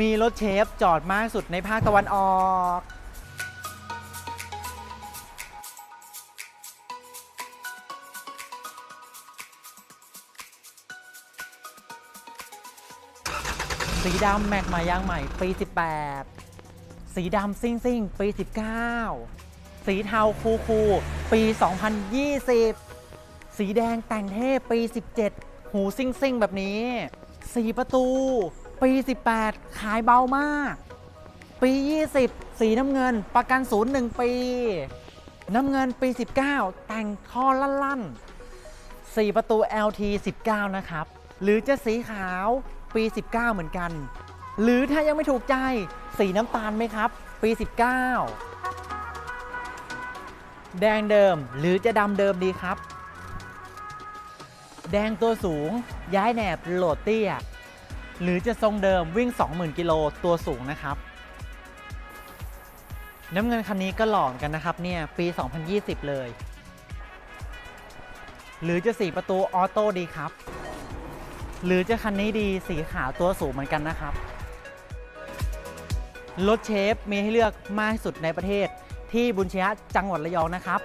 มีรถเชฟจอดมากสุดในภาคตะวันออกสีดำแม็กมายางใหม่ปี 18 สีดำซิ่งซิ่งปี 19 สีเทาคูคูปี 2020 สีแดงแต่งเทพปี 17 หูซิ่งซิ่งแบบนี้ สีประตู ปี 18 ขายเบามาก ปี 20 สีน้ำเงิน ประกันศูนย์หนึ่งปี น้ำเงินปี 19 แต่งท่อลั่นๆ 4 ประตู LT 19 นะครับ หรือจะสีขาวปี 19 เหมือนกัน หรือถ้ายังไม่ถูกใจ สีน้ำตาลไหมครับ ปี 19 แดงเดิมหรือจะดำเดิมดีครับ แดงตัวสูง ย้ายแหนบโหลดเตี้ย หรือจะทรงเดิมวิ่ง 20,000 กิโลตัวสูงนะครับ น้ำเงินคันนี้ก็หล่อนกันนะครับเนี่ย ปี 2020 เลย หรือจะสีประตูออโต้ดีครับ หรือจะคันนี้ดีสีขาวตัวสูงเหมือนกันนะครับ รถเชฟมีให้เลือกมากที่สุดในประเทศที่บุญชยะจังหวัดระยองนะครับ